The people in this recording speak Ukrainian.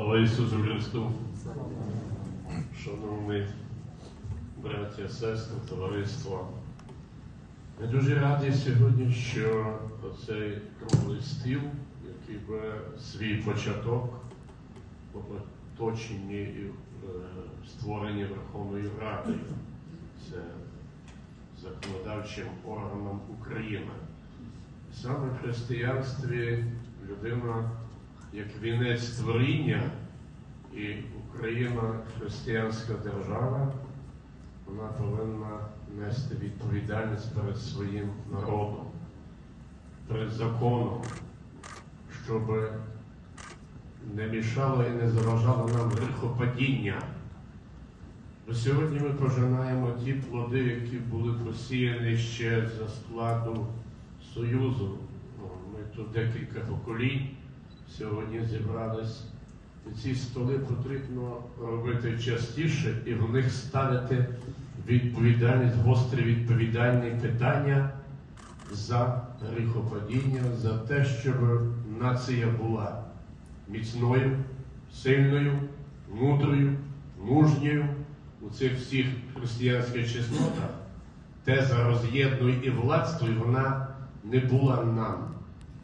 Слава Ісусу Христу! Шановні браття, сестри, товариство. Ми дуже раді сьогодні, що оцей круглий стіл, який бере свій початок в оточенні і створенні Верховної Ради. Це законодавчим органом України. Саме в християнстві людина як вінець творіння і Україна християнська держава, вона повинна нести відповідальність перед своїм народом, перед законом, щоб не мішало і не заважало нам гріхопадіння. Бо сьогодні ми пожинаємо ті плоди, які були посіяні ще за складу Союзу. Ми тут декілька поколінь сьогодні зібрались. І ці столи потрібно робити частіше і в них ставити відповідальність, гострі відповідальні питання за гріхопадіння, за те, щоб нація була міцною, сильною, мудрою, мужньою у цих всіх християнських чеснотах. Теза роз'єднуй і владствуй, вона не була нам